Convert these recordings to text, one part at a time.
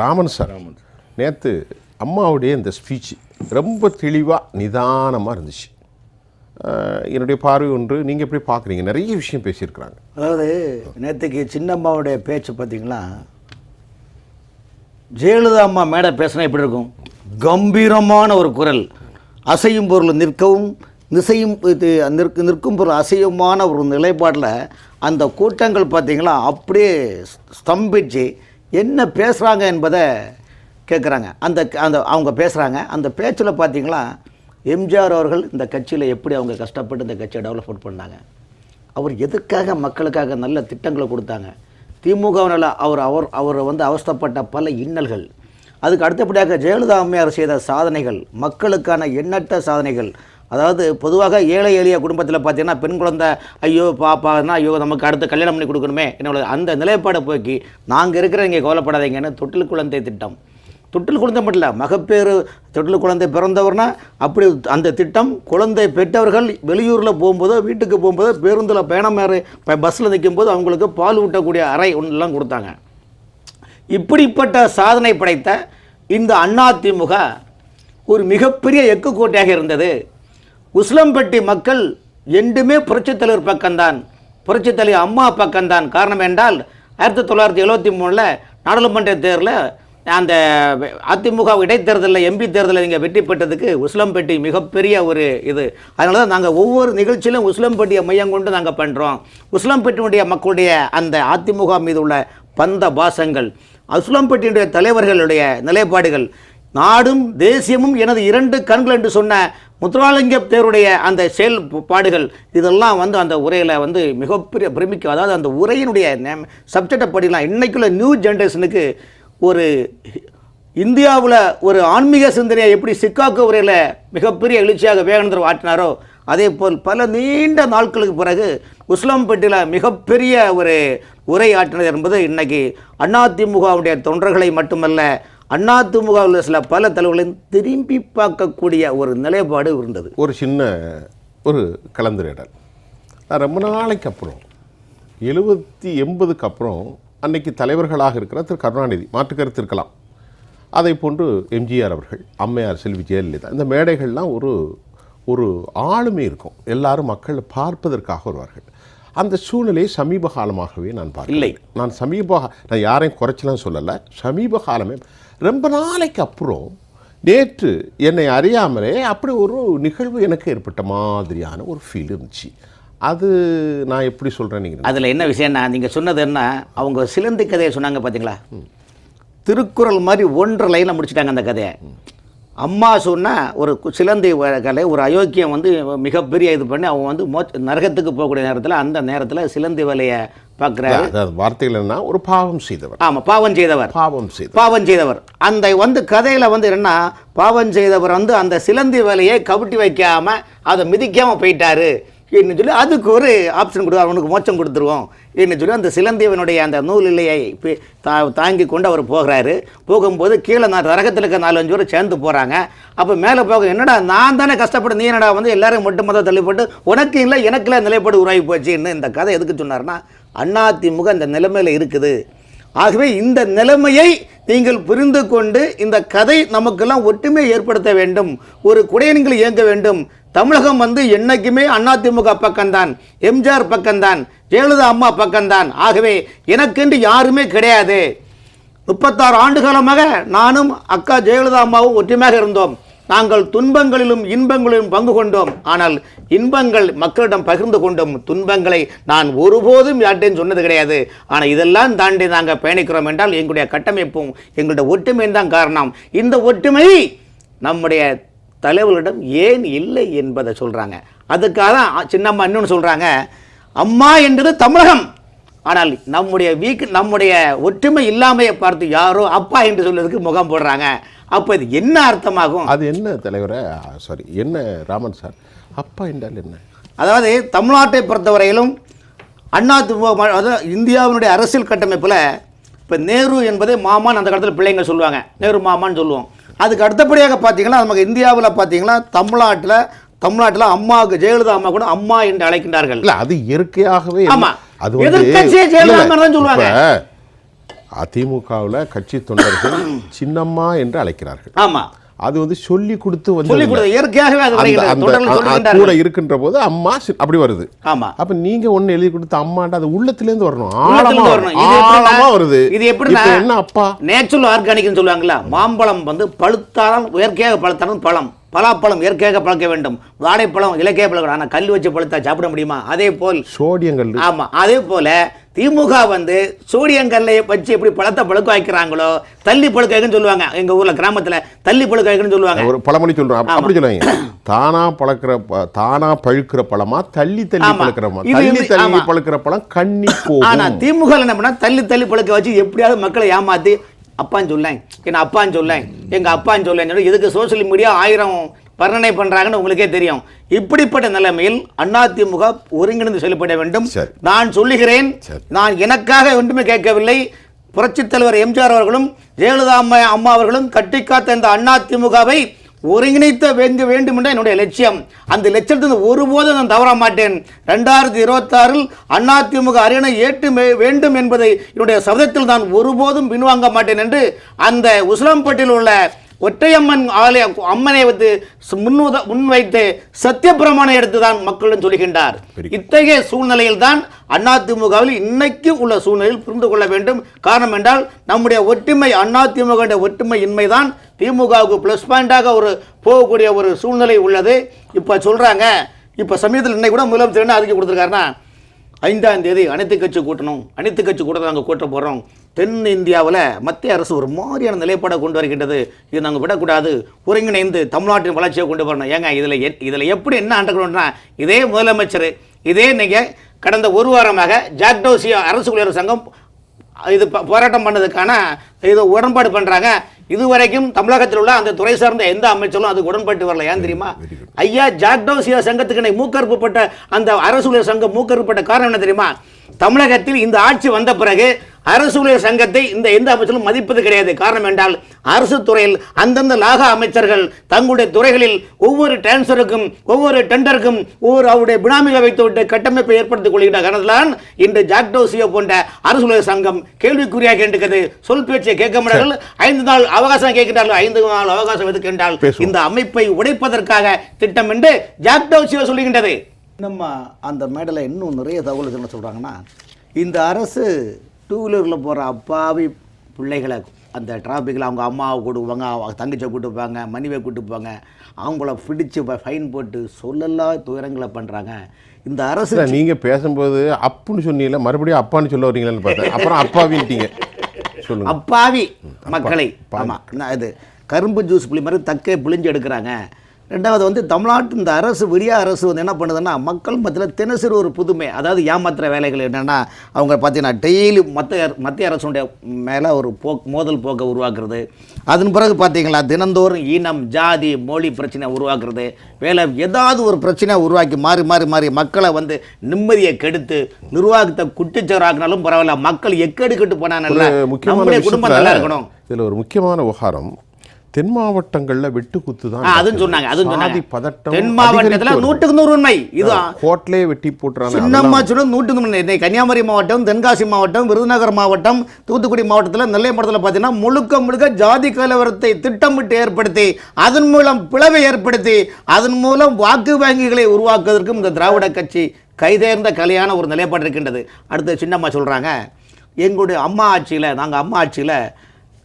Raman sir நேற்று அம்மாவுடைய இந்த ஸ்பீச் ரொம்ப தெளிவாக நிதானமாக இருந்துச்சு. என்னுடைய பார்வை ஒன்று நீங்கள் எப்படி பார்க்குறீங்க நிறைய விஷயம் பேசியிருக்கிறாங்க. அதாவது நேற்றுக்கு சின்னம்மாவுடைய பேச்சு பார்த்தீங்களா ஜெயலலிதா அம்மா மேடை பேசினா எப்படி இருக்கும்? கம்பீரமான ஒரு குரல். அசையும் பொருள் நிற்கவும் நிசையும் இது நிற்க நிற்கும் பொருள் அசையுமான ஒரு நிலைப்பாட்டில் அந்த கூட்டங்கள் பார்த்தீங்களா அப்படியே ஸ்தம்பிச்சு என்ன பேசுகிறாங்க என்பதை கேட்குறாங்க அந்த அந்த அவங்க பேசுகிறாங்க அந்த பேச்சில் பார்த்தீங்களா எம்ஜிஆர் அவர்கள் இந்த கட்சியில் எப்படி அவங்க கஷ்டப்பட்டு இந்த கட்சியை டெவலப்மெண்ட் பண்ணாங்க. அவர் எதுக்காக மக்களுக்காக நல்ல திட்டங்களை கொடுத்தாங்க. திமுகவினால் அவர் அவர் அவர் வந்து அவஸ்தைப்பட்ட பல இன்னல்கள். அதுக்கு அடுத்தபடியாக ஜெயலலிதா அம்மையார் செய்த சாதனைகள் மக்களுக்கான எண்ணற்ற சாதனைகள் அதாவது பொதுவாக ஏழை எளிய குடும்பத்தில் பார்த்தீங்கன்னா பெண் குழந்தை ஐயோ பாப்பான்னா ஐயோ நமக்கு அடுத்து கல்யாணம் பண்ணி கொடுக்கணுமே என்னோட அந்த நிலைப்பாடை போக்கி நாங்கள் இருக்கிற இங்கே கவலைப்படாதீங்கன்னு தொட்டில் குழந்தை திட்டம். தொட்டில் குழந்தை மட்டும் இல்லை மகப்பேறு தொட்டில் குழந்தை பிறந்தவர்னா அப்படி அந்த திட்டம் குழந்தை பெற்றவர்கள் வெளியூரில் போகும்போதோ வீட்டுக்கு போகும்போதோ பேருந்தில் பயணம் ஏறி பஸ்ஸில் நிற்கும்போது அவங்களுக்கு பால் ஊட்டக்கூடிய அறை ஒன்றெல்லாம் கொடுத்தாங்க. இப்படிப்பட்ட சாதனை படைத்த இந்த அதிமுக ஒரு மிகப்பெரிய எக்கு கோட்டையாக இருந்தது. உஸ்லம்பட்டி மக்கள் என்றுமே புரட்சித்தலைவர் பக்கம்தான். புரட்சித் அம்மா பக்கம்தான். காரணம் என்றால் ஆயிரத்தி தொள்ளாயிரத்தி எழுபத்தி மூணில் நாடாளுமன்ற தேர்தலில் அந்த அதிமுக இடைத்தேர்தலில் எம்பி தேர்தலில் இங்கே வெற்றி பெற்றதுக்கு உஸ்லம்பட்டி மிகப்பெரிய ஒரு இது. அதனால தான் நாங்கள் ஒவ்வொரு நிகழ்ச்சியிலும் உஸ்லம்பட்டியை மையம் கொண்டு நாங்கள் பண்ணுறோம் உஸ்லம்பட்டியினுடைய மக்களுடைய அந்த அதிமுக மீது உள்ள பந்த பாசங்கள் உஸ்லம்பட்டியினுடைய தலைவர்களுடைய நிலைப்பாடுகள் நாடும் தேசியமும் எனது இரண்டு கண்கள் என்று சொன்ன முத்துராலிங்க தேருடைய அந்த செயல்பாடுகள் இதெல்லாம் வந்து அந்த உரையில் வந்து மிகப்பெரிய பிரமிக்கும். அதாவது அந்த உரையினுடைய சப்ஜெக்டை படிக்கலாம். இன்றைக்குள்ள நியூ ஜென்ரேஷனுக்கு ஒரு இந்தியாவில் ஒரு ஆன்மீக சிந்தனையை எப்படி சிக்காகோ உரையில் மிகப்பெரிய எழுச்சியாக விவேகானந்தர் ஆட்டினாரோ அதே போல் பல நீண்ட நாட்களுக்கு பிறகு உஸ்லாம்பேட்டில் மிகப்பெரிய ஒரு உரை ஆற்றினர் என்பது அண்ணா அதிமுகவுடைய தொண்டர்களை மட்டுமல்ல அதிமுகவில் சில பல தலைவர்களையும் திரும்பி பார்க்கக்கூடிய ஒரு நிலைப்பாடு இருந்தது. ஒரு சின்ன ஒரு கலந்துரையாடல். நான் ரொம்ப நாளைக்கு அப்புறம் எழுபத்தி எண்பதுக்கு அப்புறம் அன்னைக்கு தலைவர்களாக இருக்கிற திரு. கருணாநிதி மாற்று கருத்து இருக்கலாம். அதை போன்று எம்ஜிஆர் அவர்கள் அம்மையார் செல்வி ஜெயலலிதா இந்த மேடைகள்லாம் ஒரு ஒரு ஆளுமை இருக்கும். எல்லாரும் மக்கள் பார்ப்பதற்காக வருவார்கள். அந்த சூழ்நிலையை சமீப காலமாகவே நான் பார்க்கல இல்லை. நான் சமீப நான் யாரையும் குறைச்சலாம் சொல்லலை. சமீப காலமே ரொம்ப நாளைக்கு அப்புறம் நேற்று என்னை அறியாமலே அப்படி ஒரு நிகழ்வு எனக்கு ஏற்பட்ட மாதிரியான ஒரு ஃபீல் இருந்துச்சு. அது நான் எப்படி சொல்கிறேன் நீங்கள் அதில் என்ன விஷயம்னா நீங்கள் சொன்னது என்ன அவங்க சிலந்தி கதையை சொன்னாங்க பார்த்தீங்களா திருக்குறள் மாதிரி ஒன்றரை லைனில் முடிச்சிட்டாங்க அந்த கதையை. அம்மா சொன்ன ஒரு சிலந்தி கலை ஒரு அயோக்கியம் வந்து மிகப்பெரிய இது பண்ணி அவன் வந்து மோ நரகத்துக்கு போகக்கூடிய நேரத்தில் அந்த நேரத்தில் சிலந்தி வேலையை பார்க்குறாரு வார்த்தைகள் என்ன ஒரு பாவம் செய்தவர். ஆமாம் பாவம் செய்தவர். பாவம் செய்தவர். பாவம் செய்தவர். அந்த வந்து கதையில் வந்து என்ன பாவம் செய்தவர் வந்து அந்த சிலந்தி வேலையை கவிட்டி வைக்காம அதை மிதிக்காம போயிட்டாரு. என்ன சொல்லி அதுக்கு ஒரு ஆப்ஷன் கொடுத்து அவனுக்கு மோச்சம் கொடுத்துருவோம். என்ன சொல்லி அந்த சிலந்தியவனுடைய அந்த நூல் இல்லையை தா தாங்கி கொண்டு அவர் போகிறாரு. போகும்போது கீழே நான் ரகத்தில் இருக்க நாலஞ்சு பேர் சேர்ந்து போகிறாங்க அப்போ மேலே போக என்னடா நான் தானே கஷ்டப்பட்டு நீ என்னடா வந்து எல்லாரும் மட்டும் மொத்தம் தள்ளிப்பட்டு உனக்கு இல்லை எனக்கு இல்லை நிலைப்பாடு உருவாகி போச்சுன்னு இந்த கதை எதுக்கு சொன்னார்னா அதிமுக இந்த நிலைமையில் இருக்குது. ஆகவே இந்த நிலைமையை நீங்கள் புரிந்து கொண்டு இந்த கதை நமக்கெல்லாம் ஒற்றுமை ஏற்படுத்த வேண்டும். ஒரு குடையணிகள் இயங்க வேண்டும். தமிழகம் வந்து என்னைக்குமே அதிமுக பக்கம்தான் எம்ஜிஆர் பக்கம்தான் ஜெயலலிதா அம்மா பக்கம்தான். ஆகவே எனக்கென்று யாருமே கிடையாது. முப்பத்தாறு ஆண்டு காலமாக நானும் அக்கா ஜெயலலிதா அம்மாவும் ஒற்றுமையாக இருந்தோம். நாங்கள் துன்பங்களிலும் இன்பங்களிலும் பங்கு கொண்டோம். ஆனால் இன்பங்கள் மக்களிடம் பகிர்ந்து கொண்டோம் துன்பங்களை நான் ஒருபோதும் யார்ட்டையும் சொன்னது கிடையாது. ஆனால் இதெல்லாம் தாண்டி நாங்கள் பயணிக்கிறோம் என்றால் எங்களுடைய கட்டமைப்பும் எங்களுடைய ஒற்றுமையும் தான் காரணம். இந்த ஒற்றுமை நம்முடைய தலைவர்களிடம் ஏன் இல்லை என்பதை சொல்கிறாங்க அதுக்காக தான் சின்னம்மா இன்னொன்று சொல்கிறாங்க அம்மா என்றது தமிழகம். ஆனால் நம்முடைய வீக் நம்முடைய ஒற்றுமை இல்லாமையை பார்த்து யாரோ அப்பா என்று சொல்வதற்கு முகம் போடுறாங்க. அப்போ இது என்ன அர்த்தமாகும்? அது என்ன தலைவரை? சாரி என்ன ராமன் சார்? அப்பா என்றால் என்ன? அதாவது தமிழ்நாட்டை பொறுத்தவரையிலும் அண்ணா திமுக அதாவது இந்தியாவினுடைய அரசியல் கட்டமைப்பில் இப்போ நேரு என்பதை மாமான் அந்த காலத்தில் பிள்ளைங்க சொல்லுவாங்க. நேரு மாமான்னு சொல்லுவோம். அதுக்கு அடுத்தபடியாக பார்த்தீங்கன்னா நமக்கு இந்தியாவில் பார்த்தீங்கன்னா தமிழ்நாட்டில் தமிழ்நாட்டில் அம்மாவுக்கு ஜெயலலிதா அம்மா கூட அம்மா என்று அழைக்கின்றார்கள். இல்ல அது இயற்கையாகவே ஆமா. அது வந்து அதிமுகவில் கட்சி தொண்டர்கள் சின்னம்மா என்று அழைக்கிறார்கள். ஆமா. அது வந்து சொல்லி கொடுத்து வந்து கொடுத்த இயற்கையாகவே. கூட இருக்கின்ற போது அம்மா அப்படி வருது. ஆமா. அப்ப நீங்க ஒண்ணு எழுதி கொடுத்த அம்மாட்ட அது உள்ளத்துல இருந்து வரணும். ஆழமா ஆழமா வருது. இது இப்ப என்ன அப்பா? நேச்சுரல் ஆர்கானிக்னு சொல்லுவாங்கல்ல மாம்பழம் வந்து பழுத்தாலும் இயற்கையாக பழுத்தாலும் பழம். பலாப்பழம் இயற்கையாக பழக்க வேண்டும். வாழைப்பழம் இலக்கிய பழக்கம் ஆனால் கல் வச்சு பழுத்தா சாப்பிட முடியுமா? அதே போல் சோடியங்கள் ஆமா அதே போல திமுக வந்து சோடியங்கல்லை வச்சு எப்படி பழத்தை பழுக்க வைக்கிறாங்களோ தள்ளி பழுக்க வைக்கன்னு சொல்லுவாங்க. எங்க ஊர்ல கிராமத்துல தள்ளி பழுக்க வைக்கணும்னு சொல்லுவாங்க. ஒரு பழமொழி அப்ப- அப்படி சொல்லுவாங்க தானா பழக்கிற தானா பழுக்கிற பழமா தள்ளி தள்ளி. பழுக்கிற பழம்? தள்ளி தள்ளி. பழுக்கிற பழம் கண்ணி ஆனா திமுக என்ன பண்ணா தள்ளி தள்ளி பழுக்க வச்சு எப்படியாவது மக்களை ஏமாத்தி அப்பான்னு சொல்லேன். என்ன அப்பான்னு சொல்லேன். எங்க அப்பான்னு சொல்லேன் சொல்லி இதுக்கு சோஷியல் மீடியா ஆயிரம் வர்ணனை பண்றாங்கன்னு உங்களுக்கே தெரியும். இப்படிப்பட்ட நிலைமையில் அதிமுக ஒருங்கிணைந்து செயல்பட வேண்டும். நான் சொல்லுகிறேன். நான் எனக்காக ஒன்றுமே கேட்கவில்லை. புரட்சித் தலைவர் எம்ஜிஆர் அவர்களும் ஜெயலலிதா அம்மா அம்மா அவர்களும் கட்டிக்காத்த இந்த அதிமுகவை ஒருங்கிணைத்த வேங்க வேண்டும் என்ற என்னுடைய லட்சியம். அந்த லட்சியத்தை ஒருபோதும் நான் தவற மாட்டேன். ரெண்டாயிரத்தி இருபத்தாறில் அதிமுக அரியணை ஏற்று வேண்டும் என்பதை என்னுடைய சபதத்தில் நான் ஒருபோதும் பின்வாங்க மாட்டேன் என்று அந்த உஸ்லாம்பட்டியில் உள்ள ஒற்றையம்மன் ஆலய அம்மனை வந்து முன்னுத முன்வைத்து சத்தியப்பிரமாணம் எடுத்து தான் மக்களிடம் சொல்கின்றார் இத்தகைய சூழ்நிலையில் தான் அதிமுகவில் இன்னைக்கு உள்ள சூழ்நிலையில் புரிந்து கொள்ள வேண்டும். காரணம் என்றால் நம்முடைய ஒற்றுமை அதிமுக ஒற்றுமை இன்மைதான். திமுகவுக்கு ப்ளஸ் பாயிண்டாக ஒரு போகக்கூடிய ஒரு சூழ்நிலை உள்ளது. இப்போ சொல்றாங்க இப்போ சமயத்தில் இன்னைக்கு கூட முதலமைச்சர் என்ன அறிக்கை கொடுத்துருக்காருன்னா ஐந்தாம் தேதி அனைத்து கட்சி கூட்டணும் அனைத்து கட்சி கூட்டத்தை நாங்கள் கூட்ட போகிறோம் தென் இந்தியாவில் மத்திய அரசு ஒரு மாதிரியான நிலைப்பாடை கொண்டு வருகின்றது. இது நாங்கள் விடக்கூடாது. ஒருங்கிணைந்து தமிழ்நாட்டின் வளர்ச்சியை கொண்டு வரணும். ஏங்க இதில் இதில் எப்படி என்ன அண்டக்கணும்னா இதே முதலமைச்சர் இதே நீங்கள் கடந்த ஒரு வாரமாக ஜாக்டோசியா அரசு ஊழியர் சங்கம் இது போராட்டம் பண்ணதுக்கான இது உடன்பாடு பண்ணுறாங்க இதுவரைக்கும் தமிழகத்தில் உள்ள அந்த துறை சார்ந்த எந்த அமைச்சரும் அதுக்கு உடன்பட்டு வரல. ஏன் தெரியுமா? ஐயா ஜாக்டோசியா சங்கத்துக்கு இன்னைக்கு மூக்கறுப்புப்பட்ட அந்த அரசு சங்கம் மூக்கறுப்புப்பட்ட காரணம் என்ன தெரியுமா? தமிழகத்தில் இந்த ஆட்சி வந்த பிறகு அரசு ஊழியர் சங்கத்தை இந்த எந்த அமைச்சரும் மதிப்பது கிடையாது. காரணம் என்றால் அரசு துறையில் அந்தந்த லாக அமைச்சர்கள் தங்களுடைய துறைகளில் ஒவ்வொரு டிரான்ஸ்ஃபருக்கும் ஒவ்வொரு டெண்டருக்கும் ஒவ்வொரு அவருடைய பினாமிகளை வைத்துவிட்டு கட்டமைப்பை ஏற்படுத்திக் கொள்கின்ற காரணத்தில்தான் இன்று ஜாக்டோசியோ போன்ற அரசு ஊழியர் சங்கம் கேள்விக்குறியாக கேட்டுக்கிறது சொல் பேச்சை கேட்க மாட்டார்கள். ஐந்து நாள் அவகாசம் கேட்கிறார்கள் ஐந்து நாள் அவகாசம் எதுக்கு என்றால் பேசுவோம். இந்த அமைப்பை உடைப்பதற்காக திட்டம் என்று ஜாக்டோசியோ சொல்லுகின்றது நம்ம அந்த மேடல இன்னும் நிறைய தகவல்கள் என்ன சொல்றாங்கன்னா இந்த அரசு டூ வீலரில் போகிற அப்பாவி பிள்ளைகளை அந்த டிராஃபிக்கில் அவங்க அம்மாவை கூட்டுப்பாங்க அவங்க தங்கச்சியை கூட்டுப்பாங்க மனைவியை கூட்டுப்பாங்க அவங்கள பிடிச்சு ஃபைன் போட்டு சொல்லலா துயரங்களை பண்ணுறாங்க இந்த அரசு இல்ல, நீங்க பேசும்போது அப்புன்னு சொன்னீங்கல்ல மறுபடியும் அப்பான்னு சொல்ல வரீங்களான்னு பார்த்தேன். அப்புறம் அப்பாவின்ட்டீங்க சொல்லுங்க. அப்பாவி மக்களை. ஆமாம் இது கரும்பு ஜூஸ் புளி மாதிரி தக்கை புளிஞ்சு எடுக்கிறாங்க. ரெண்டாவது வந்து தமிழ்நாட்டு இந்த அரசு விடிய அரசு வந்து என்ன பண்ணுதுன்னா மக்கள் மத்தியில் தினசரி ஒரு புதுமை அதாவது ஏமாத்துற வேலைகள் என்னென்னா அவங்க பார்த்தீங்கன்னா டெய்லி மத்திய மத்திய அரசுடைய மேலே ஒரு போக் மோதல் போக்கை உருவாக்குறது. அதன் பிறகு பார்த்தீங்களா தினந்தோறும் இனம் ஜாதி மொழி பிரச்சனை உருவாக்குறது. வேலை ஏதாவது ஒரு பிரச்சனையை உருவாக்கி மாறி மாறி மாறி மக்களை வந்து நிம்மதியை கெடுத்து நிர்வாகத்தை குட்டிச்சவராக்கினாலும் பரவாயில்ல மக்கள் எக்கெடுக்கிட்டு நல்லா முக்கியமான நம்முடைய குடும்பம் நல்லா இருக்கணும். இதுல ஒரு முக்கியமான விவகாரம் தென் மாவட்டங்கள்ல வெட்டு குத்து தான் அதுவும் சொன்னாங்க அதுவும் சொன்னாங்க. பதட்டம் தென் மாவட்டத்தில் நூற்றுக்கு நூறு உண்மை. இது கோட்லே வெட்டி போட்டுறாங்க சின்னம்மா சொல்லும் நூற்றுக்கு நூறு இன்னைக்கு கன்னியாகுமரி மாவட்டம் தென்காசி மாவட்டம் விருதுநகர் மாவட்டம் தூத்துக்குடி மாவட்டத்தில் நெல்லை மாவட்டத்தில் பார்த்தீங்கன்னா முழுக்க முழுக்க ஜாதி கலவரத்தை திட்டமிட்டு ஏற்படுத்தி அதன் மூலம் பிளவை ஏற்படுத்தி அதன் மூலம் வாக்கு வங்கிகளை உருவாக்குவதற்கும் இந்த திராவிட கட்சி கைதேர்ந்த கலையான ஒரு நிலைப்பாடு இருக்கின்றது. அடுத்து சின்னம்மா சொல்றாங்க எங்களுடைய அம்மா ஆட்சியில் நாங்கள் அம்மா ஆட்சியில்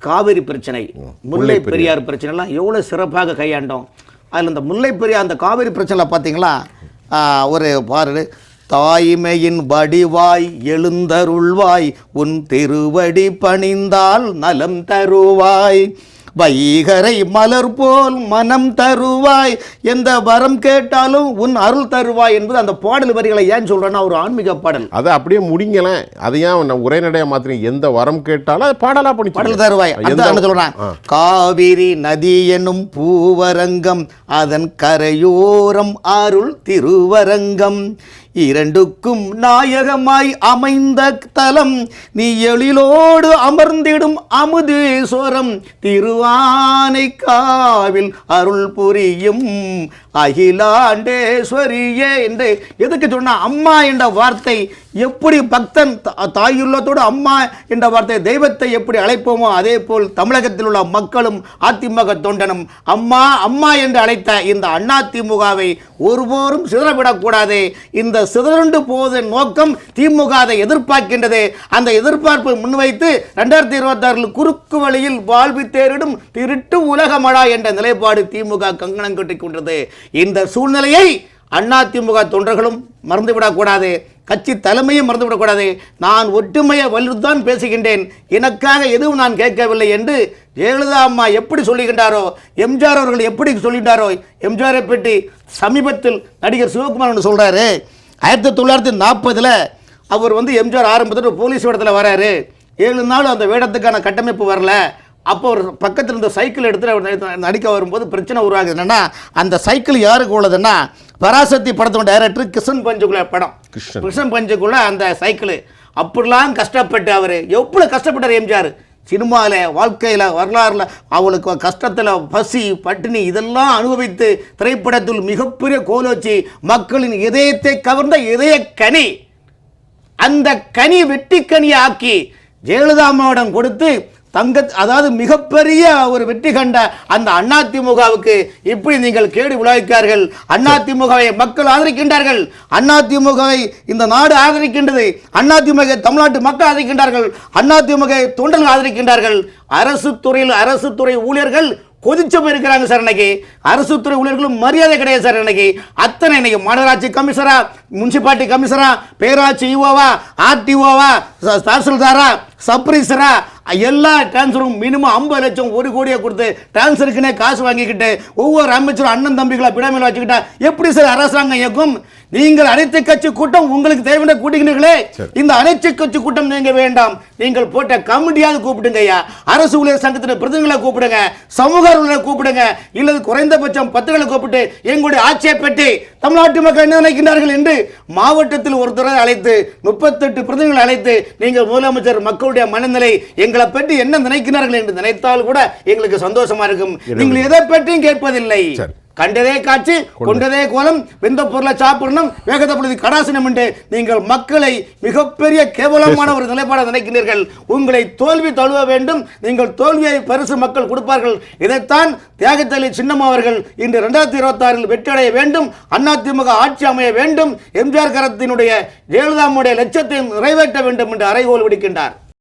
காவிரி பிரச்சனை முல்லை பெரியார் பிரச்சனைலாம் எவ்வளோ சிறப்பாக கையாண்டோம். அதில் இந்த முல்லை பெரியார் அந்த காவிரி பிரச்சனை பார்த்தீங்களா ஒரு பாரு தாய்மையின் வடிவாய் எழுந்தருள்வாய் உன் திருவடி பணிந்தால் நலம் தருவாய். வைகரை மலர் போல் மனம் தருவாய். எந்த வரம் கேட்டாலும் உன் அருள் தருவாய் என்பது அந்த பாடல் வரிகளை ஏன் சொல்றேன்னா ஒரு ஆன்மீக பாடல். அதை அப்படியே முடிங்களேன். அதை ஏன் உரைநடையா மாத்திரம் எந்த வரம் கேட்டாலும் அதை பாடலா பண்ணி பாடல் தருவாய். ஆ. காவிரி நதி என்னும் பூவரங்கம் அதன் கரையோரம் அருள் திருவரங்கம். இரண்டுக்கும் நாயகமாய் அமைந்த தலம் நீ எழிலோடு அமர்ந்திடும் அமுதேஸ்வரம் திருவானைக்காவில் அருள் புரியும் அகிலாண்டேஸ்வரியே என்று எதுக்கு சொன்னால் அம்மா என்ற வார்த்தை எப்படி பக்தன் தா- தாயுள்ளத்தோடு அம்மா என்ற வார்த்தை தெய்வத்தை எப்படி அழைப்போமோ அதே போல் தமிழகத்தில் உள்ள மக்களும் அதிமுக தொண்டனும் அம்மா அம்மா என்று அழைத்த இந்த அதிமுகவை ஒருபோரும் சிதறவிடக்கூடாது. இந்த சிதறுண்டு போவதன் நோக்கம் திமுக அதை எதிர்பார்க்கின்றது. அந்த எதிர்பார்ப்பை முன்வைத்து ரெண்டாயிரத்தி இருபத்தாறில் குறுக்கு வழியில் வாழ்வி தேரிடும் திருட்டு உலகமடா என்ற நிலைப்பாடு திமுக கங்கணம் கட்டிக்கொண்டது இந்த சூழ்நிலையை அதிமுக தொண்டர்களும் மறந்துவிடக்கூடாது. கட்சி தலைமையும் மறந்துவிடக்கூடாது. நான் ஒற்றுமையை வலியுறுத்தான் பேசுகின்றேன். எனக்காக எதுவும் நான் கேட்கவில்லை என்று ஜெயலலிதா அம்மா எப்படி சொல்லுகின்றாரோ எம்ஜிஆர் அவர்கள் எப்படி சொல்லிட்டாரோ எம்ஜிஆரை பற்றி சமீபத்தில் நடிகர் சிவகுமார் ஒன்று சொல்கிறாரு ஆயிரத்தி தொள்ளாயிரத்தி நாற்பதில் அவர் வந்து எம்ஜிஆர் ஆரம்பத்தில் போலீஸ் வேடத்தில் வராரு. ஏழு நாள் அந்த வேடத்துக்கான கட்டமைப்பு வரல. அப்போ ஒரு பக்கத்தில் இருந்த சைக்கிள் எடுத்துட்டு அவர் நடி- நடிக்க வரும்போது பிரச்சனை உருவாகுது. என்னன்னா அந்த சைக்கிள் யாருக்கு உள்ளதுன்னா பராசக்தி படத்தோட டைரக்டர் கிருஷ்ணன் பஞ்சுக்குள்ள படம். கிருஷ்ணன். பஞ்சுக்குள்ள அந்த சைக்கிள். அப்படிலாம் கஷ்டப்பட்டு அவர் எவ்வளோ கஷ்டப்பட்டார் எம்ஜிஆர்? சினிமாவில் வாழ்க்கையில் வரலாறுல அவளுக்கு கஷ்டத்தில் பசி பட்டினி இதெல்லாம் அனுபவித்து திரைப்படத்தில் மிகப்பெரிய கோலோச்சி மக்களின் இதயத்தை கவர்ந்த இதய கனி. அந்த கனி வெட்டி கனியை ஆக்கி ஜெயலலிதா அம்மாவிடம் கொடுத்து தங்க அதாவது மிகப்பெரிய ஒரு வெற்றி கண்ட அந்த அதிமுகவுக்கு இப்படி நீங்கள் கேடு விளைவிக்கார்கள் அதிமுகவை மக்கள் ஆதரிக்கின்றார்கள். அதிமுகவை இந்த நாடு ஆதரிக்கின்றது. அதிமுக தமிழ்நாட்டு மக்கள் ஆதரிக்கின்றார்கள். அதிமுக தொண்டர்கள் ஆதரிக்கின்றார்கள். அரசு துறையில் அரசு துறை ஊழியர்கள் கொதிச்சு போயிருக்கிறாங்க சார் இன்னைக்கு. அரசு துறை ஊழியர்களும் மரியாதை கிடையாது சார் இன்னைக்கு. அத்தனை இன்னைக்கு மாநகராட்சி கமிஷனரா முனிசிபாலிட்டி கமிஷனரா பேராட்சி ஈஓவா ஆர்டிஓவா தாசில்தாரா சப்ரீசரா எல்லா டிரான்ஸ்ஃபரும் மினிமம் ஐம்பது லட்சம் ஒரு கோடியை கொடுத்து டிரான்ஸ்ஃபருக்குனே காசு வாங்கிக்கிட்டு ஒவ்வொரு அமைச்சரும் அண்ணன் தம்பிகளை பிடாமையில் வச்சுக்கிட்டா எப்படி சார் அரசாங்கம் இயக்கும்? நீங்கள் அனைத்து கட்சி கூட்டம் உங்களுக்கு தேவையான கூட்டுகிறீர்களே. இந்த அனைத்து கட்சி கூட்டம் நீங்க வேண்டாம். நீங்கள் போட்ட கமிட்டியாவது கூப்பிடுங்க ஐயா. அரசு ஊழியர் சங்கத்தின் பிரதிநிதிகளை கூப்பிடுங்க. சமூக ஊழியரை கூப்பிடுங்க. இல்லது குறைந்தபட்சம் பத்துகளை கூப்பிட்டு எங்களுடைய ஆட்சியை பற்றி தமிழ்நாட்டு மக்கள் என்ன நினைக்கின்றார்கள் என்று மாவட்டத்தில் ஒருத்தரை அழைத்து முப்பத்தெட்டு பிரதிநிதிகளை அழைத்து நீங்கள் முதலமைச்சர் மக்களுடைய மனநிலை எங்களை பற்றி என்ன நினைக்கிறார்கள் என்று நினைத்தால் கூட எங்களுக்கு சந்தோஷமா இருக்கும். நீங்கள் எதை பற்றியும் கேட்பதில்லை. கண்டதே காட்சி கொண்டதே கோலம் வெந்த பொருளை சாப்பிடணும் வேகத்தை பொழுது கடாசனம் என்று நீங்கள் மக்களை மிகப்பெரிய கேவலமான ஒரு நிலைப்பாடு நினைக்கிறீர்கள். உங்களை தோல்வி தழுவ வேண்டும். நீங்கள் தோல்வியை பரிசு மக்கள் கொடுப்பார்கள். இதைத்தான் தியாகத்தலி சின்னம்மா அவர்கள் இன்று ரெண்டாயிரத்தி இருபத்தாறில் வெற்றியடைய வேண்டும். அதிமுக ஆட்சி அமைய வேண்டும். எம்ஜிஆர் கரத்தினுடைய ஜெயலலிதாவுடைய லட்சத்தை நிறைவேற்ற வேண்டும் என்று அறைகோல் விடுக்கின்றார்.